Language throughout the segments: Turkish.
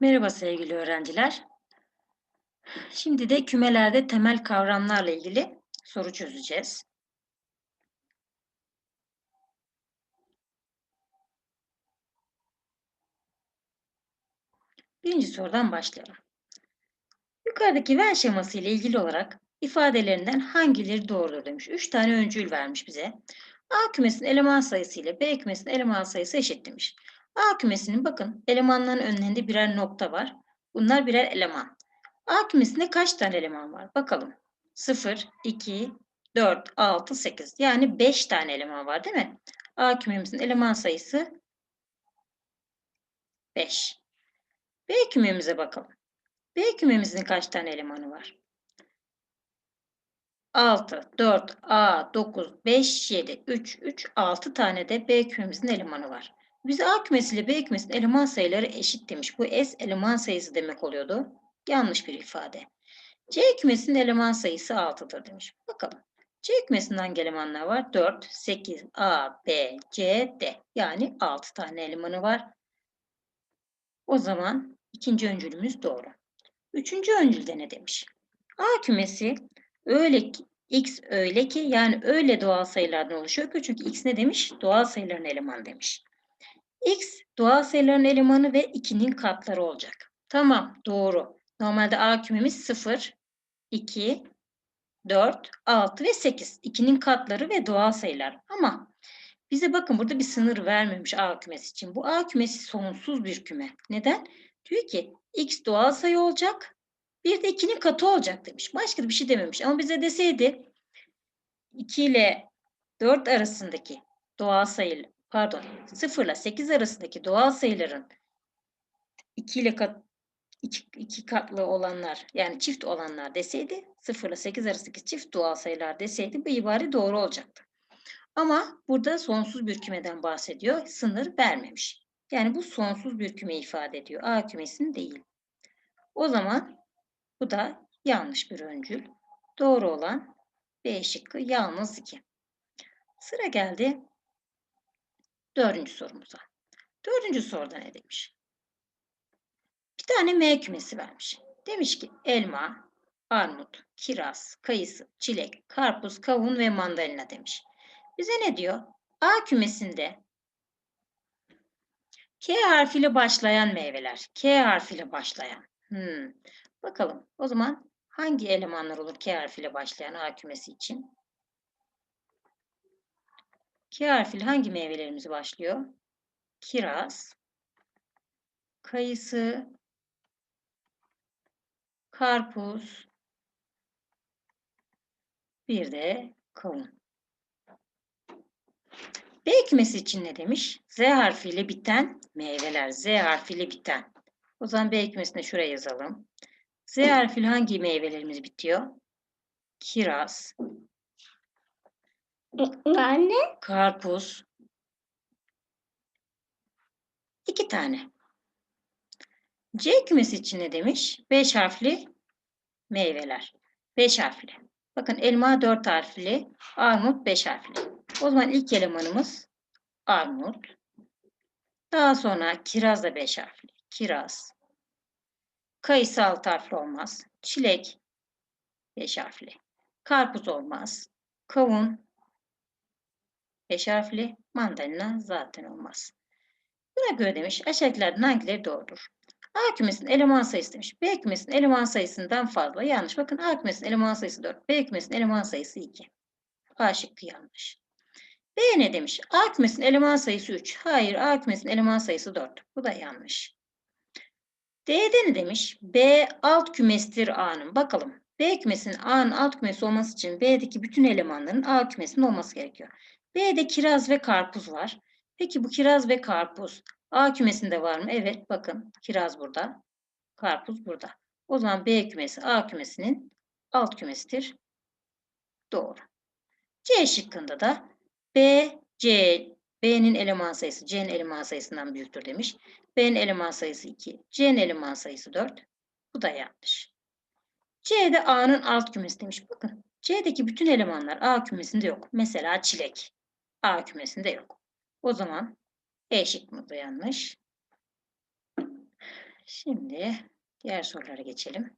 Merhaba sevgili öğrenciler. Şimdi de kümelerde temel kavramlarla ilgili soru çözeceğiz. Birinci sorudan başlayalım. Yukarıdaki Venn şeması ile ilgili olarak ifadelerinden hangileri doğrudur demiş. Üç tane öncül vermiş bize. A kümesinin eleman sayısı ile B kümesinin eleman sayısı eşit demiş. A kümesinin bakın elemanların önlerinde birer nokta var. Bunlar birer eleman. A kümesinde kaç tane eleman var? Bakalım. 0, 2, 4, 6, 8. Yani 5 tane eleman var değil mi? A kümemizin eleman sayısı 5. B kümemize bakalım. B kümemizin kaç tane elemanı var? 6, 4, A, 9, 5, 7, 3, 3, 6 tane de B kümemizin elemanı var. Bize A kümesi ile B kümesinin eleman sayıları eşit demiş. Bu S eleman sayısı demek oluyordu. Yanlış bir ifade. C kümesinin eleman sayısı 6'dır demiş. Bakalım. C kümesinin hangi elemanlar var? 4, 8, A, B, C, D. Yani 6 tane elemanı var. O zaman ikinci öncülümüz doğru. Üçüncü öncülde ne demiş? A kümesi öyle ki, x öyle ki yani öyle doğal sayılardan oluşuyor çünkü x ne demiş? Doğal sayıların elemanı demiş. X doğal sayıların elemanı ve 2'nin katları olacak. Tamam doğru. Normalde A kümemiz 0, 2, 4, 6 ve 8. 2'nin katları ve doğal sayılar. Ama bize bakın burada bir sınır vermemiş A kümesi için. Bu A kümesi sonsuz bir küme. Neden? Diyor ki x doğal sayı olacak. Bir de 2'nin katı olacak demiş. Başka da bir şey dememiş. Ama bize deseydi 2 ile 4 arasındaki doğal sayı pardon 0 ile 8 arasındaki doğal sayıların 2 ile kat, iki, iki katlı olanlar yani çift olanlar deseydi 0 ile 8 arasındaki çift doğal sayılar deseydi bu ibare doğru olacaktı. Ama burada sonsuz bir kümeden bahsediyor. Sınır vermemiş. Yani bu sonsuz bir küme ifade ediyor. A kümesinin değil. O zaman bu da yanlış bir öncül. Doğru olan B şıkkı yalnız 2. Sıra geldi dördüncü sorumuza. Dördüncü soruda ne demiş? Bir tane M kümesi vermiş. Demiş ki elma, armut, kiraz, kayısı, çilek, karpuz, kavun ve mandalina demiş. Bize ne diyor? A kümesinde K harfiyle başlayan meyveler. K harfiyle başlayan. Hmm. Bakalım o zaman hangi elemanlar olur K harfiyle başlayan A kümesi için? K harfiyle hangi meyvelerimiz başlıyor? Kiraz, kayısı, karpuz, bir de kavun. B kümesi için ne demiş? Z harfiyle biten meyveler. Z harfiyle biten. O zaman B kümesine şuraya yazalım. Z harfiyle hangi meyvelerimiz bitiyor? Kiraz, Anne. karpuz. İki tane. C kümesi için ne demiş? Beş harfli meyveler. Beş harfli. Bakın elma dört harfli, armut beş harfli. O zaman ilk elemanımız armut. Daha sonra kiraz da beş harfli. Kiraz. Kayısı altı harfli olmaz. Çilek beş harfli. Karpuz olmaz. Kavun beş harfli. Mandalina zaten olmaz. Buna göre demiş aşağıdakilerden hangileri doğrudur? A kümesinin eleman sayısı demiş. B kümesinin eleman sayısından fazla. Yanlış. Bakın A kümesinin eleman sayısı 4. B kümesinin eleman sayısı 2. A şıkkı yanlış. B ne demiş? A kümesinin eleman sayısı 3. Hayır, A kümesinin eleman sayısı 4. Bu da yanlış. D'de ne demiş? B alt kümesidir A'nın. Bakalım. B kümesinin A'nın alt kümesi olması için B'deki bütün elemanların A kümesinin olması gerekiyor. B'de kiraz ve karpuz var. Peki bu kiraz ve karpuz A kümesinde var mı? Evet, bakın kiraz burada, karpuz burada. O zaman B kümesi A kümesinin alt kümesidir. Doğru. C şıkkında da B, C, B'nin eleman sayısı C'nin eleman sayısından büyüktür demiş. B'nin eleman sayısı 2, C'nin eleman sayısı 4. Bu da yanlış. C'de A'nın alt kümesi demiş. Bakın C'deki bütün elemanlar A kümesinde yok. Mesela çilek A kümesinde yok. O zaman E şıkkımız da yanlış. Şimdi diğer sorulara geçelim.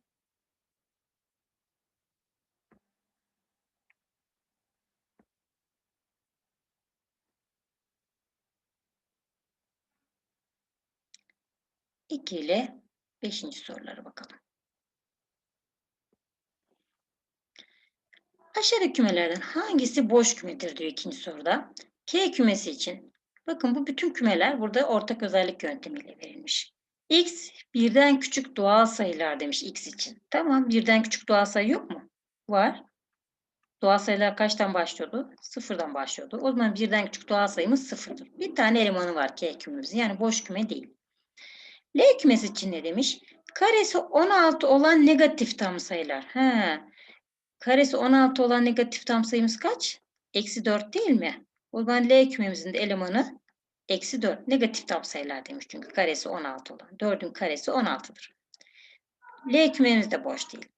İki ile beşinci sorulara bakalım. Aşağıdaki kümelerden hangisi boş kümedir diyor ikinci soruda. K kümesi için. Bakın bu bütün kümeler burada ortak özellik yöntemiyle verilmiş. X birden küçük doğal sayılar demiş X için. Tamam birden küçük doğal sayı yok mu? Var. Doğal sayılar kaçtan başlıyordu? Sıfırdan başlıyordu. O zaman birden küçük doğal sayımız sıfırdır. Bir tane elemanı var K kümemizin. Yani boş küme değil. L kümesi için ne demiş? Karesi 16 olan negatif tam sayılar. He. Karesi 16 olan negatif tam sayımız kaç? Eksi 4 değil mi? O zaman L kümemizin de elemanı eksi 4. Negatif tam sayılar demiş çünkü karesi 16 olan. 4'ün karesi 16'dır. L kümemiz de boş değil.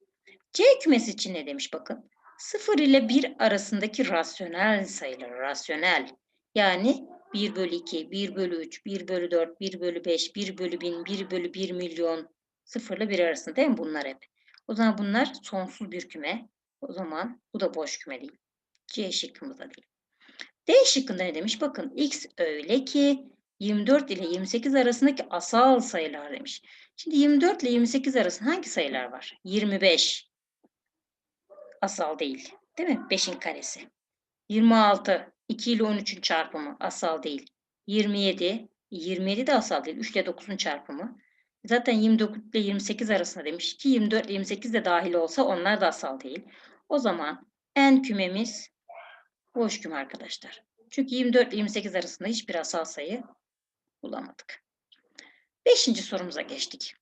C kümesi için ne demiş bakın. 0 ile 1 arasındaki rasyonel sayılar. Rasyonel. Yani 1 bölü 2, 1 bölü 3, 1 bölü 4, 1 bölü 5, 1 bölü 1000, 1 bölü 1 milyon. 0 ile 1 arasında değil mi bunlar hep? O zaman bunlar sonsuz bir küme. O zaman bu da boş küme değil. C şıkkımız da değil. D şıkkında ne demiş? Bakın x öyle ki 24 ile 28 arasındaki asal sayılar demiş. Şimdi 24 ile 28 arasında hangi sayılar var? 25 asal değil. Değil mi? 5'in karesi. 26 2 ile 13'ün çarpımı asal değil. 27 27 de asal değil. 3 ile 9'un çarpımı. Zaten 29 ile 28 arasında demiş ki 24 ile 28 de dahil olsa onlar da asal değil. O zaman en kümemiz boş küme arkadaşlar. Çünkü 24 ile 28 arasında hiçbir asal sayı bulamadık. Beşinci sorumuza geçtik.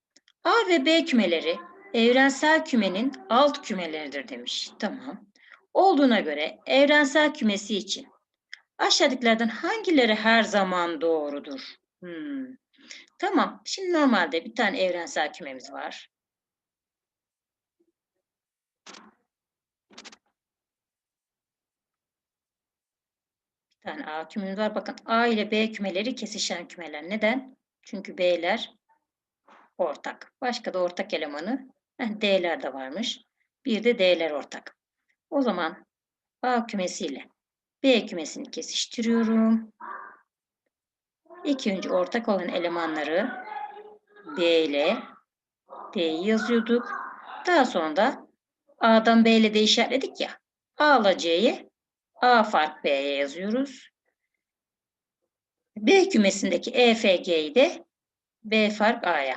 A ve B kümeleri evrensel kümenin alt kümeleridir demiş. Tamam. Olduğuna göre evrensel kümesi için aşağıdakilerden hangileri her zaman doğrudur? Hmm. Tamam. Şimdi normalde bir tane evrensel kümemiz var. Bir tane A kümemiz var. Bakın A ile B kümeleri kesişen kümeler. Neden? Çünkü B'ler ortak. Başka da ortak elemanı D'ler de varmış. Bir de D'ler ortak. O zaman A kümesiyle B kümesini kesiştiriyorum. İlk önce ortak olan elemanları B ile D'yi yazıyorduk. Daha sonra da A'dan B ile D işaretledik ya. A ile C'yi A fark B'ye yazıyoruz. B kümesindeki EFG'yi de B fark A'ya.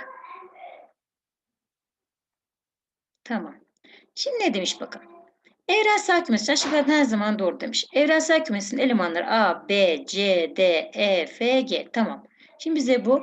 Tamam. Şimdi ne demiş bakın. Evrensel kümesi aşağıdan her zaman doğru demiş. Evrensel kümesinin elemanları A, B, C, D, E, F, G. Tamam. Şimdi bize bu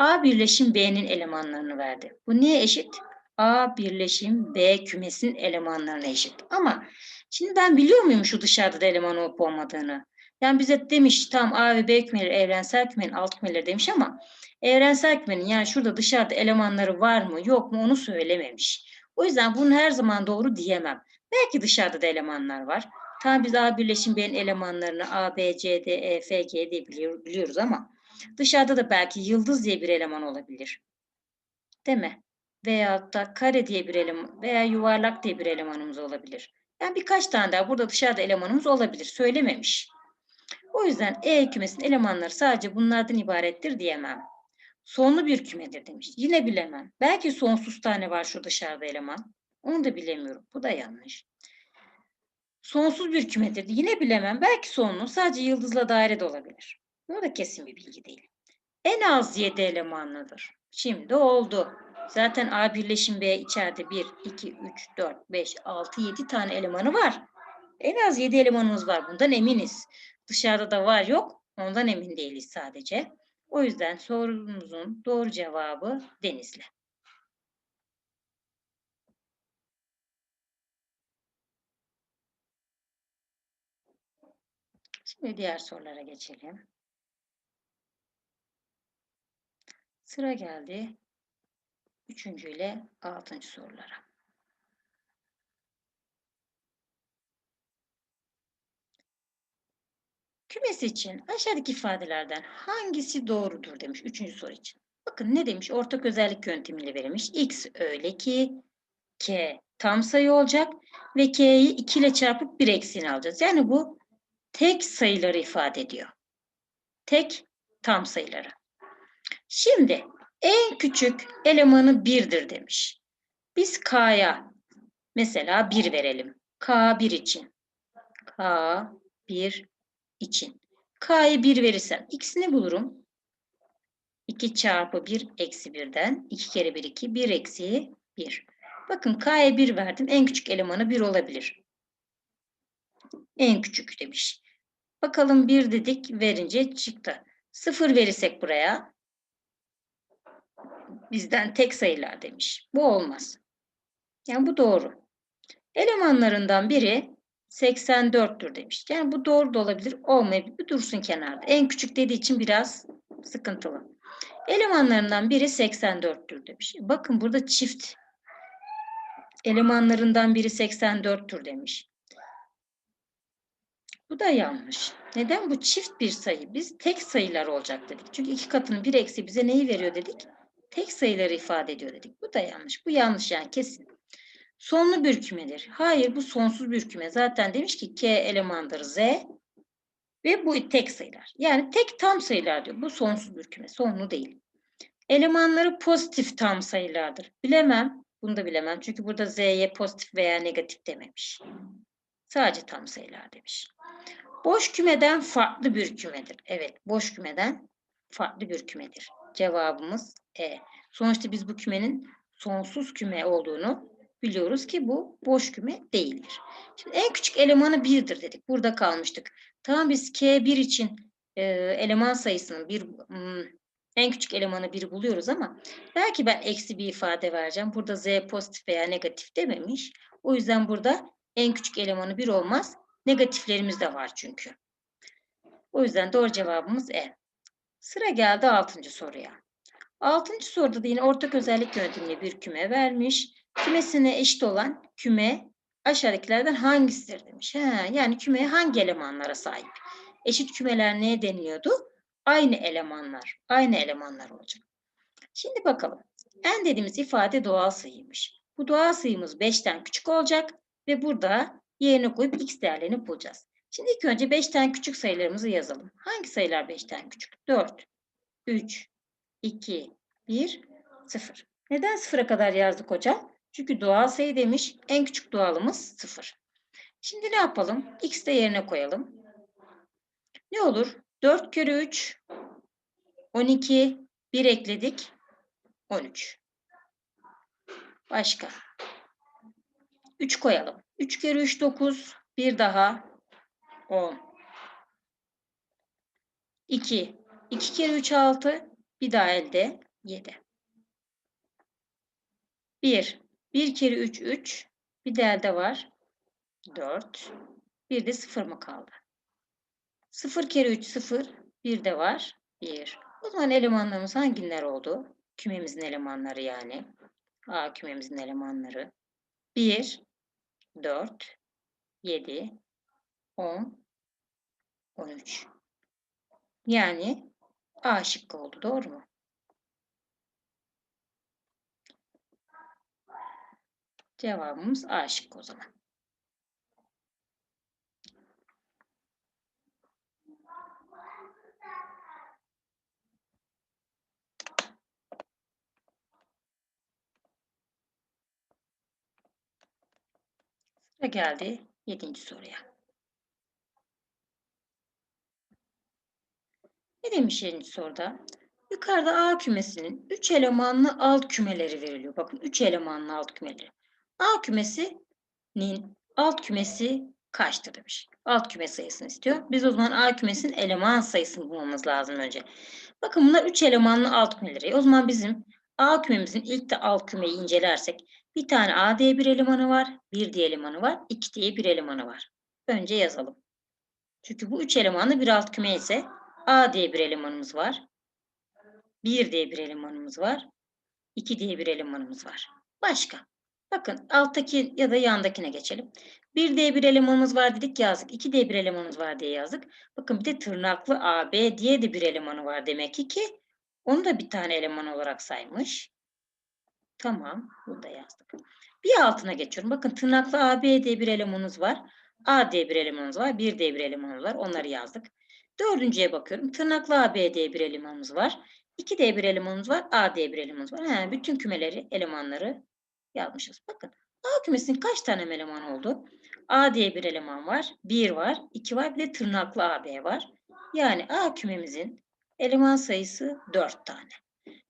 A birleşim B'nin elemanlarını verdi. Bu niye eşit? A birleşim B kümesinin elemanlarına eşit. Ama şimdi ben biliyor muyum şu dışarıda da eleman olup olmadığını? Yani bize demiş tam A ve B kümeleri evrensel kümenin alt kümeleri demiş ama evrensel kümenin yani şurada dışarıda elemanları var mı yok mu onu söylememiş. O yüzden bunu her zaman doğru diyemem. Belki dışarıda da elemanlar var. Tam biz A birleşim B'nin elemanlarını A, B, C, D, E, F, G diye biliyoruz ama dışarıda da belki yıldız diye bir eleman olabilir. Değil mi? Veyahut da kare diye bir eleman veya yuvarlak diye bir elemanımız olabilir. Yani birkaç tane daha burada dışarıda elemanımız olabilir. Söylememiş. O yüzden E kümesinin elemanları sadece bunlardan ibarettir diyemem. Sonlu bir kümedir demiş. Yine bilemem. Belki sonsuz tane var şu dışarıda eleman. Onu da bilemiyorum. Bu da yanlış. Sonsuz bir kümedir. Yine bilemem. Belki sonlu. Sadece yıldızla daire de olabilir. Bu da kesin bir bilgi değil. En az 7 elemanlıdır. Şimdi oldu. Zaten A birleşim B içeride 1, 2, 3, 4, 5, 6, 7 tane elemanı var. En az 7 elemanımız var. Bundan eminiz. Dışarıda da var yok. Ondan emin değiliz sadece. O yüzden sorumuzun doğru cevabı Denizli. Şimdi diğer sorulara geçelim. Sıra geldi üçüncü ile altıncı sorulara. Kümesi için aşağıdaki ifadelerden hangisi doğrudur demiş üçüncü soru için. Bakın ne demiş? Ortak özellik yöntemiyle verilmiş. X öyle ki K tam sayı olacak ve K'yi 2 ile çarpıp 1 eksiğini alacağız. Yani bu tek sayıları ifade ediyor. Tek tam sayıları. Şimdi en küçük elemanı 1'dir demiş. Biz K'ya mesela 1 verelim. K1 için. K1 için. K'yı 1 verirsem x'ini bulurum. 2 çarpı 1 eksi 1'den 2 kere 1 2 1 eksi 1. Bakın K'ya 1 verdim. En küçük elemanı 1 olabilir. En küçük demiş. Bakalım 1 dedik verince çıktı. 0 verirsek buraya bizden tek sayılar demiş. Bu olmaz. Yani bu doğru. Elemanlarından biri 84'tür demiş. Yani bu doğru da olabilir, olmayabilir. Bir dursun kenarda. En küçük dediği için biraz sıkıntılı. Elemanlarından biri 84'tür demiş. Bakın burada çift elemanlarından biri 84'tür demiş. Bu da yanlış. Neden? Bu çift bir sayı. Biz tek sayılar olacak dedik. Çünkü iki katının bir eksi bize neyi veriyor dedik? Tek sayıları ifade ediyor dedik. Bu da yanlış. Bu yanlış yani kesin. Sonlu bir kümedir. Hayır bu sonsuz bir küme. Zaten demiş ki k elemandır z ve bu tek sayılar. Yani tek tam sayılar diyor. Bu sonsuz bir küme. Sonlu değil. Elemanları pozitif tam sayılardır. Bilemem. Bunu da bilemem. Çünkü burada z'ye pozitif veya negatif dememiş. Sadece tam sayılar demiş. Boş kümeden farklı bir kümedir. Evet, boş kümeden farklı bir kümedir. Cevabımız E. Sonuçta biz bu kümenin sonsuz küme olduğunu biliyoruz ki bu boş küme değildir. Şimdi en küçük elemanı 1'dir dedik. Burada kalmıştık. Tamam biz K1 için e, eleman sayısının bir hmm, en küçük elemanı 1 buluyoruz ama belki ben eksi bir ifade vereceğim. Burada Z pozitif veya negatif dememiş. O yüzden burada en küçük elemanı 1 olmaz. Negatiflerimiz de var çünkü. O yüzden doğru cevabımız E. Sıra geldi 6. soruya. 6. soruda da yine ortak özellik yöntemiyle bir küme vermiş. Kümesine eşit olan küme aşağıdakilerden hangisidir demiş. He, yani kümeye hangi elemanlara sahip? Eşit kümeler neye deniliyordu? Aynı elemanlar. Aynı elemanlar olacak. Şimdi bakalım. En dediğimiz ifade doğal sayıymış. Bu doğal sayımız 5'ten küçük olacak ve burada yerine koyup x değerlerini bulacağız. Şimdi ilk önce 5'ten küçük sayılarımızı yazalım. Hangi sayılar 5'ten küçük? 4, 3, 2, 1, 0. Neden 0'a kadar yazdık hocam? Çünkü doğal sayı demiş. En küçük doğalımız 0. Şimdi ne yapalım? X de yerine koyalım. Ne olur? 4 kere 3, 12, 1 ekledik, 13. Başka. 3 koyalım. 3 kere 3, 9, bir daha 10. 2. 2 kere 3, 6, bir daha elde 7. 1. 1 kere 3, 3. Bir de elde var. 4. Bir de 0 mı kaldı? 0 kere 3, 0. Bir de var. 1. O zaman elemanlarımız hangiler oldu? Kümemizin elemanları yani. A kümemizin elemanları. 1, 4, 7, 10, 13. Yani A şıkkı oldu. Doğru mu? Cevabımız A şıkkı o zaman. Sıra geldi yedinci soruya. Ne demiş yedinci soruda? Yukarıda A kümesinin 3 elemanlı alt kümeleri veriliyor. Bakın 3 elemanlı alt kümeleri. A kümesinin alt kümesi kaçtır demiş. Alt küme sayısını istiyor. Biz o zaman A kümesinin eleman sayısını bulmamız lazım önce. Bakın bunlar 3 elemanlı alt kümeleri. O zaman bizim A kümemizin ilk de alt kümeyi incelersek bir tane A diye bir elemanı var, bir diye elemanı var, iki diye bir elemanı var. Önce yazalım. Çünkü bu üç elemanlı bir alt küme ise A diye bir elemanımız var, 1 diye bir elemanımız var. 2 diye bir elemanımız var. Başka. Bakın alttaki ya da yandakine geçelim. 1 diye bir elemanımız var dedik yazdık. 2 diye bir elemanımız var diye yazdık. Bakın bir de tırnaklı AB diye de bir elemanı var demek ki ki Onu da bir tane eleman olarak saymış. Tamam, bunu da yazdık. Bir altına geçiyorum. Bakın tırnaklı AB diye bir elemanımız var. A diye bir elemanımız var. 1 diye bir elemanımız var. Onları yazdık. Dördüncüye bakıyorum. Tırnaklı AB diye bir elemanımız var. 2 diye bir elemanımız var. A diye bir elemanımız var. He, bütün kümeleri, elemanları yazmışız. Bakın A kümesinin kaç tane eleman oldu? A diye bir eleman var. 1 var. 2 var. Bir de tırnaklı AB var. Yani A kümemizin eleman sayısı 4 tane.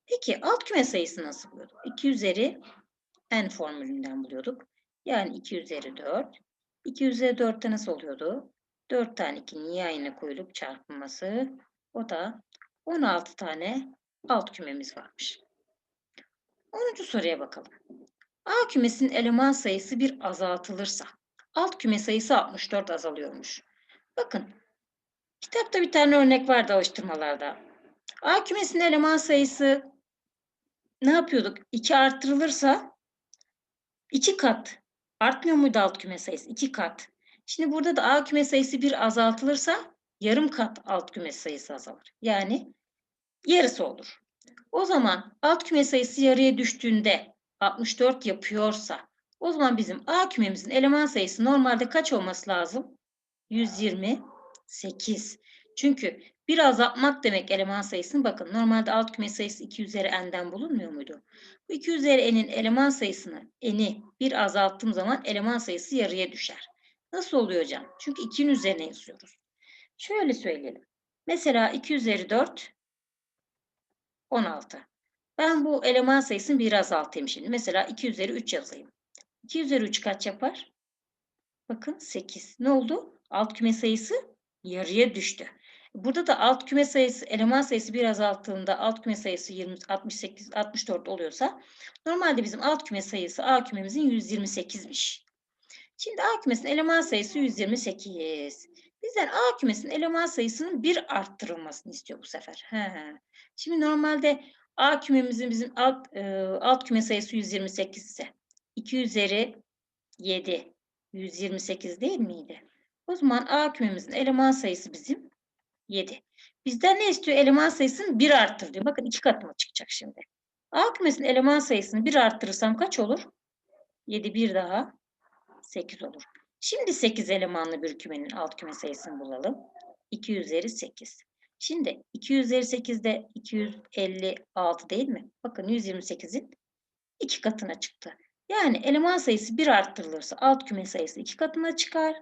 Peki alt küme sayısı nasıl buluyorduk? 2 üzeri n formülünden buluyorduk. Yani 2 üzeri 4. 2 üzeri 4'te nasıl oluyordu? 4 tane 2'nin yayına koyulup çarpılması. O da 16 tane alt kümemiz varmış. 10. soruya bakalım. A kümesinin eleman sayısı bir azaltılırsa alt küme sayısı 64 azalıyormuş. Bakın kitapta bir tane örnek vardı alıştırmalarda. A kümesinin eleman sayısı ne yapıyorduk? 2 arttırılırsa 2 kat. Artmıyor muydu alt küme sayısı? 2 kat. Şimdi burada da A küme sayısı 1 azaltılırsa yarım kat alt küme sayısı azalır. Yani yarısı olur. O zaman alt küme sayısı yarıya düştüğünde 64 yapıyorsa o zaman bizim A kümemizin eleman sayısı normalde kaç olması lazım? 128. Çünkü bir azaltmak demek eleman sayısını bakın. Normalde alt küme sayısı 2 üzeri n'den bulunmuyor muydu? Bu 2 üzeri n'in eleman sayısını n'i bir azalttığım zaman eleman sayısı yarıya düşer. Nasıl oluyor hocam? Çünkü 2'nin üzerine yazıyoruz. Şöyle söyleyelim. Mesela 2 üzeri 4 16. Ben bu eleman sayısını bir azaltayım şimdi. Mesela 2 üzeri 3 yazayım. 2 üzeri 3 kaç yapar? Bakın 8. Ne oldu? Alt küme sayısı yarıya düştü. Burada da alt küme sayısı, eleman sayısı bir azalttığında alt küme sayısı 20, 68, 64 oluyorsa normalde bizim alt küme sayısı A kümemizin 128'miş. Şimdi A kümesinin eleman sayısı 128. Bizden A kümesinin eleman sayısının bir arttırılmasını istiyor bu sefer. He. Şimdi normalde A kümemizin bizim alt, e, alt küme sayısı 128 ise 2 üzeri 7 128 değil miydi? O zaman A kümemizin eleman sayısı bizim 7. Bizden ne istiyor? Eleman sayısını 1 arttır diyor. Bakın iki katına çıkacak şimdi. A kümesinin eleman sayısını 1 arttırırsam kaç olur? 7 bir daha 8 olur. Şimdi 8 elemanlı bir kümenin alt küme sayısını bulalım. 2 üzeri 8. Şimdi 2 üzeri 8 de 256 değil mi? Bakın 128'in 2 katına çıktı. Yani eleman sayısı 1 arttırılırsa alt küme sayısı 2 katına çıkar.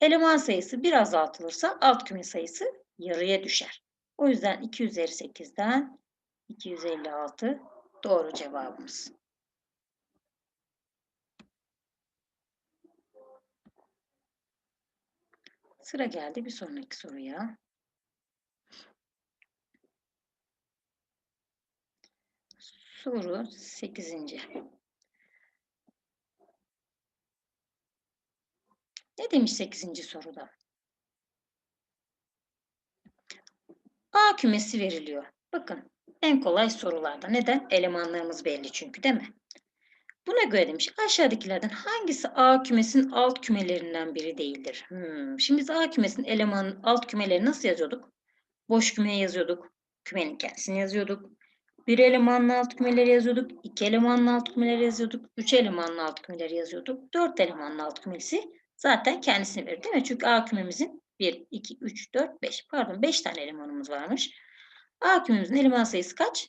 Eleman sayısı 1 azaltılırsa alt küme sayısı yarıya düşer. O yüzden 2 üzeri 8'den 256 doğru cevabımız. Sıra geldi bir sonraki soruya. Soru 8. Ne demiş 8. soruda? A kümesi veriliyor. Bakın en kolay sorularda. Neden? Elemanlarımız belli çünkü değil mi? Buna göre demiş aşağıdakilerden hangisi A kümesinin alt kümelerinden biri değildir? Hmm. Şimdi biz A kümesinin eleman alt kümeleri nasıl yazıyorduk? Boş kümeye yazıyorduk. Kümenin kendisini yazıyorduk. Bir elemanlı alt kümeleri yazıyorduk. iki elemanlı alt kümeleri yazıyorduk. Üç elemanlı alt kümeleri yazıyorduk. Dört elemanlı alt kümesi zaten kendisini verir değil mi? Çünkü A kümemizin 1, 2, 3, 4, 5 pardon 5 tane elemanımız varmış. A kümemizin eleman sayısı kaç?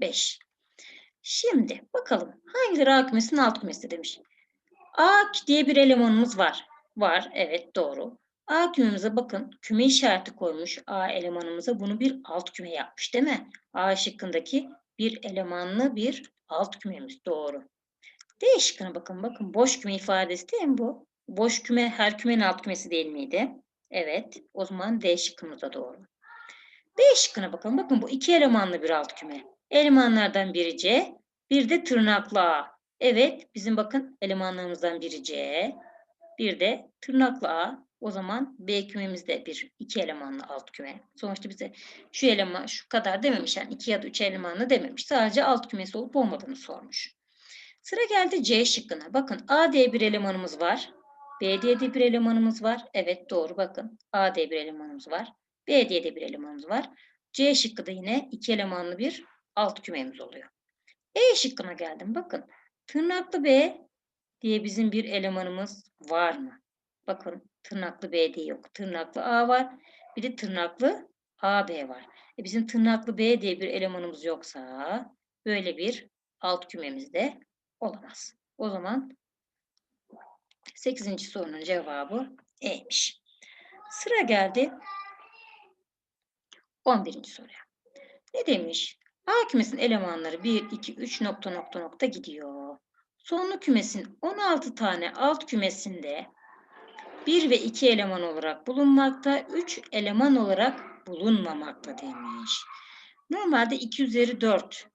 5. Şimdi bakalım hangileri A kümesinin alt kümesi demiş. A diye bir elemanımız var. Var evet doğru. A kümemize bakın küme işareti koymuş A elemanımıza bunu bir alt küme yapmış değil mi? A şıkkındaki bir elemanlı bir alt kümemiz doğru. D şıkkına bakın bakın boş küme ifadesi değil mi bu? Boş küme her kümenin alt kümesi değil miydi? Evet o zaman D şıkkımız da doğru. B şıkkına bakalım bakın bu iki elemanlı bir alt küme. Elemanlardan biri C bir de tırnaklı A. Evet bizim bakın elemanlarımızdan biri C bir de tırnaklı A. O zaman B kümemizde bir iki elemanlı alt küme. Sonuçta bize şu eleman şu kadar dememiş. Yani iki ya da üç elemanlı dememiş. Sadece alt kümesi olup olmadığını sormuş. Sıra geldi C şıkkına. Bakın A diye bir elemanımız var. B diye de bir elemanımız var. Evet doğru bakın. A diye bir elemanımız var. B diye de bir elemanımız var. C şıkkı da yine iki elemanlı bir alt kümemiz oluyor. E şıkkına geldim. Bakın tırnaklı B diye bizim bir elemanımız var mı? Bakın tırnaklı B diye yok. Tırnaklı A var. Bir de tırnaklı AB var. E bizim tırnaklı B diye bir elemanımız yoksa böyle bir alt kümemiz de olamaz. O zaman 8. sorunun cevabı E'miş. Sıra geldi 11. soruya. Ne demiş? A kümesinin elemanları 1, 2, 3 nokta nokta nokta gidiyor. Sonlu kümesin 16 tane alt kümesinde 1 ve 2 eleman olarak bulunmakta, 3 eleman olarak bulunmamakta demiş. Normalde 2 üzeri 4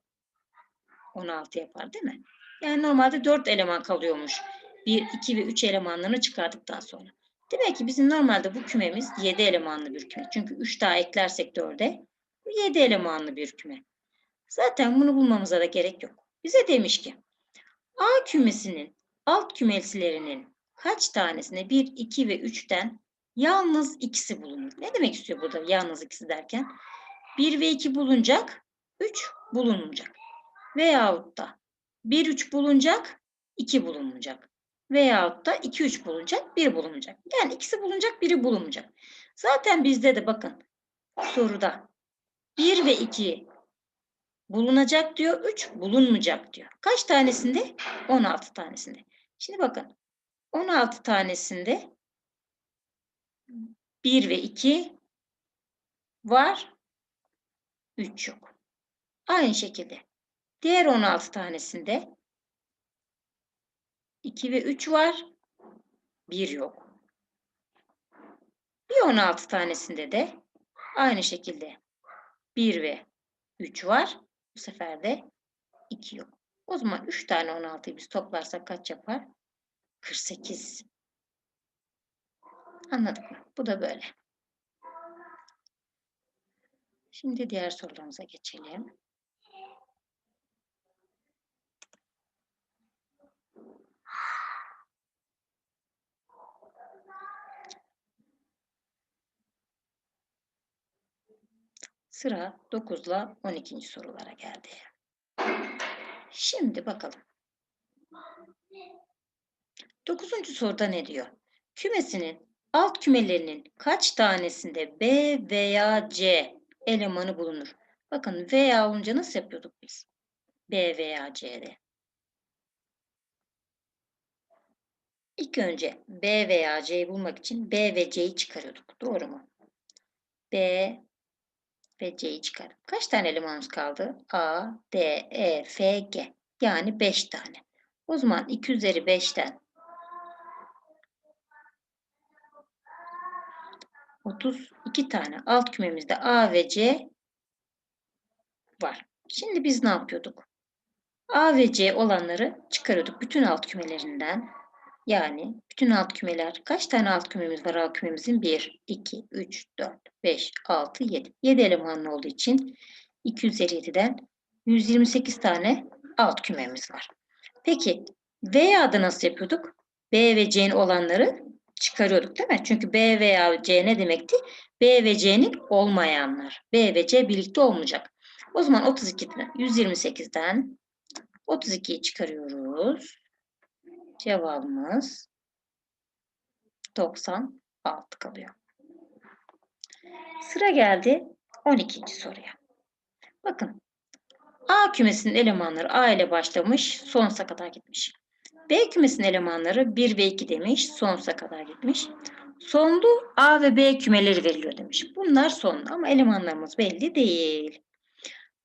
16 yapar değil mi? Yani normalde 4 eleman kalıyormuş. 1, 2 ve 3 elemanlarını çıkardıktan sonra. Demek ki bizim normalde bu kümemiz 7 elemanlı bir küme. Çünkü 3 daha eklersek 4'e bu 7 elemanlı bir küme. Zaten bunu bulmamıza da gerek yok. Bize demiş ki A kümesinin alt kümesilerinin kaç tanesine 1, 2 ve 3'ten yalnız ikisi bulunur. Ne demek istiyor burada yalnız ikisi derken? 1 ve 2 bulunacak, 3 bulunmayacak. Veyahut da 1, 3 bulunacak, 2 bulunmayacak. Veyahut da 2, 3 bulunacak, 1 bulunmayacak. Yani ikisi bulunacak, biri bulunmayacak. Zaten bizde de bakın soruda 1 ve 2 bulunacak diyor, 3 bulunmayacak diyor. Kaç tanesinde? 16 tanesinde. Şimdi bakın 16 tanesinde 1 ve 2 var, 3 yok. Aynı şekilde diğer 16 tanesinde 2 ve 3 var, 1 yok. Bir 16 tanesinde de aynı şekilde 1 ve 3 var. Bu sefer de 2 yok. O zaman 3 tane 16'yı biz toplarsak kaç yapar? 48. Anladık mı? Bu da böyle. Şimdi diğer sorularımıza geçelim. Sıra 9 ile 12. sorulara geldi. Şimdi bakalım. 9. soruda ne diyor? Kümesinin alt kümelerinin kaç tanesinde B veya C elemanı bulunur? Bakın veya olunca nasıl yapıyorduk biz? B veya C'de. İlk önce B veya C'yi bulmak için B ve C'yi çıkarıyorduk. Doğru mu? B ve C'yi çıkardım. Kaç tane elemanımız kaldı? A, D, E, F, G. Yani 5 tane. O zaman 2 üzeri 5'ten 32 tane alt kümemizde A ve C var. Şimdi biz ne yapıyorduk? A ve C olanları çıkarıyorduk bütün alt kümelerinden. Yani bütün alt kümeler kaç tane alt kümemiz var alt kümemizin? 1, 2, 3, 4, 5, 6, 7. 7 elemanlı olduğu için 2 üzeri 7'den 128 tane alt kümemiz var. Peki veya'da nasıl yapıyorduk? B ve C'nin olanları çıkarıyorduk değil mi? Çünkü B veya C ne demekti? B ve C'nin olmayanlar. B ve C birlikte olmayacak. O zaman 32'den 128'den 32'yi çıkarıyoruz. Cevabımız 96 kalıyor. Sıra geldi 12. soruya. Bakın A kümesinin elemanları A ile başlamış, sonsuza kadar gitmiş. B kümesinin elemanları 1 ve 2 demiş, sonsuza kadar gitmiş. Sonlu A ve B kümeleri veriliyor demiş. Bunlar sonlu ama elemanlarımız belli değil.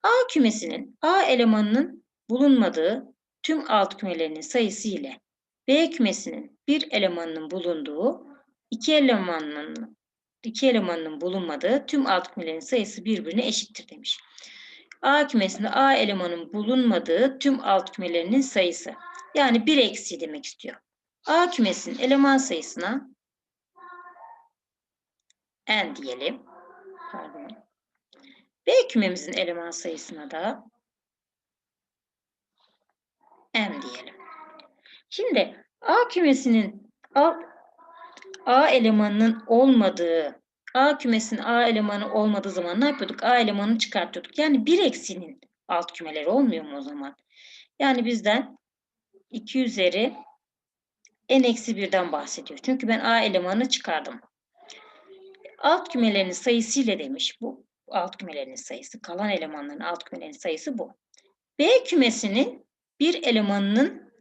A kümesinin A elemanının bulunmadığı tüm alt kümelerinin sayısı ile B kümesinin bir elemanının bulunduğu iki elemanının iki elemanının bulunmadığı tüm alt kümelerin sayısı birbirine eşittir demiş. A kümesinde A elemanın bulunmadığı tüm alt kümelerinin sayısı. Yani bir eksi demek istiyor. A kümesinin eleman sayısına n diyelim. Pardon. B kümemizin eleman sayısına da m diyelim. Şimdi A kümesinin A, A elemanının olmadığı A kümesinin A elemanı olmadığı zaman ne yapıyorduk? A elemanını çıkartıyorduk. Yani 1 eksinin alt kümeleri olmuyor mu o zaman? Yani bizden 2 üzeri n eksi 1'den bahsediyor. Çünkü ben A elemanını çıkardım. Alt kümelerinin sayısı ile demiş. Bu alt kümelerinin sayısı. Kalan elemanların alt kümelerinin sayısı bu. B kümesinin bir elemanının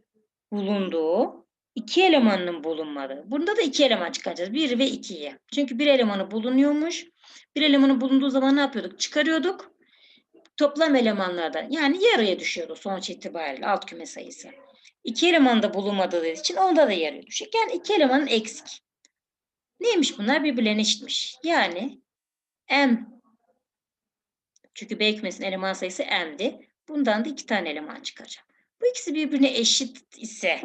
bulunduğu, iki elemanının bulunmadığı. Bunda da iki eleman çıkaracağız. Bir ve ikiyi. Çünkü bir elemanı bulunuyormuş. Bir elemanı bulunduğu zaman ne yapıyorduk? Çıkarıyorduk. Toplam elemanlardan yani yarıya düşüyordu sonuç itibariyle alt küme sayısı. İki eleman da bulunmadığı için onda da yarıya düşecek. Yani iki elemanın eksik. Neymiş bunlar? Birbirlerine eşitmiş. Yani m çünkü B kümesinin eleman sayısı m'di. Bundan da iki tane eleman çıkaracağım. Bu ikisi birbirine eşit ise,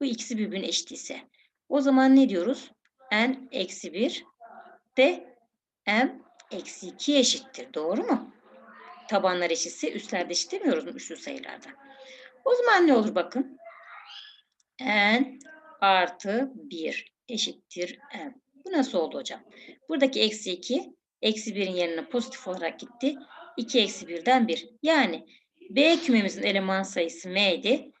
bu ikisi birbirine eşit ise o zaman ne diyoruz? n eksi 1 de m eksi 2 eşittir. Doğru mu? Tabanlar eşitse üstlerde eşit demiyoruz mu üçlü sayılarda? O zaman ne olur bakın? n artı 1 eşittir m. Bu nasıl oldu hocam? Buradaki eksi 2, eksi 1'in yerine pozitif olarak gitti. 2 eksi 1'den 1. Yani B kümemizin eleman sayısı M'ydi.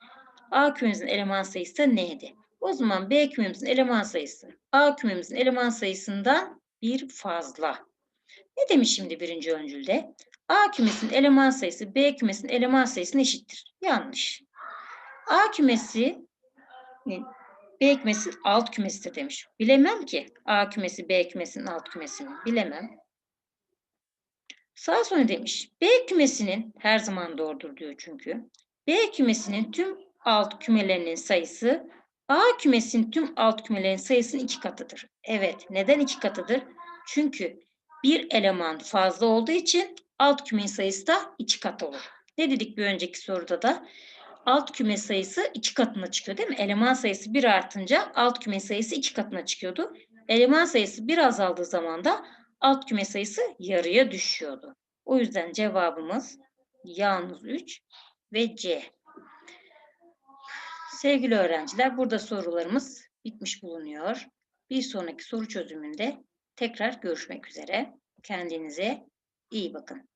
A kümemizin eleman sayısı da N'ydi. O zaman B kümemizin eleman sayısı A kümemizin eleman sayısından bir fazla. Ne demiş şimdi birinci öncülde? A kümesinin eleman sayısı B kümesinin eleman sayısına eşittir. Yanlış. A kümesi B kümesi alt kümesidir demiş. Bilemem ki A kümesi B kümesinin alt kümesini. Bilemem. Sağ sonra demiş. B kümesinin her zaman doğrudur diyor çünkü. B kümesinin tüm alt kümelerinin sayısı A kümesinin tüm alt kümelerinin sayısının iki katıdır. Evet. Neden iki katıdır? Çünkü bir eleman fazla olduğu için alt kümenin sayısı da iki kat olur. Ne dedik bir önceki soruda da? Alt küme sayısı iki katına çıkıyor değil mi? Eleman sayısı bir artınca alt küme sayısı iki katına çıkıyordu. Eleman sayısı bir azaldığı zaman da alt küme sayısı yarıya düşüyordu. O yüzden cevabımız yalnız 3 ve C. Sevgili öğrenciler burada sorularımız bitmiş bulunuyor. Bir sonraki soru çözümünde tekrar görüşmek üzere. Kendinize iyi bakın.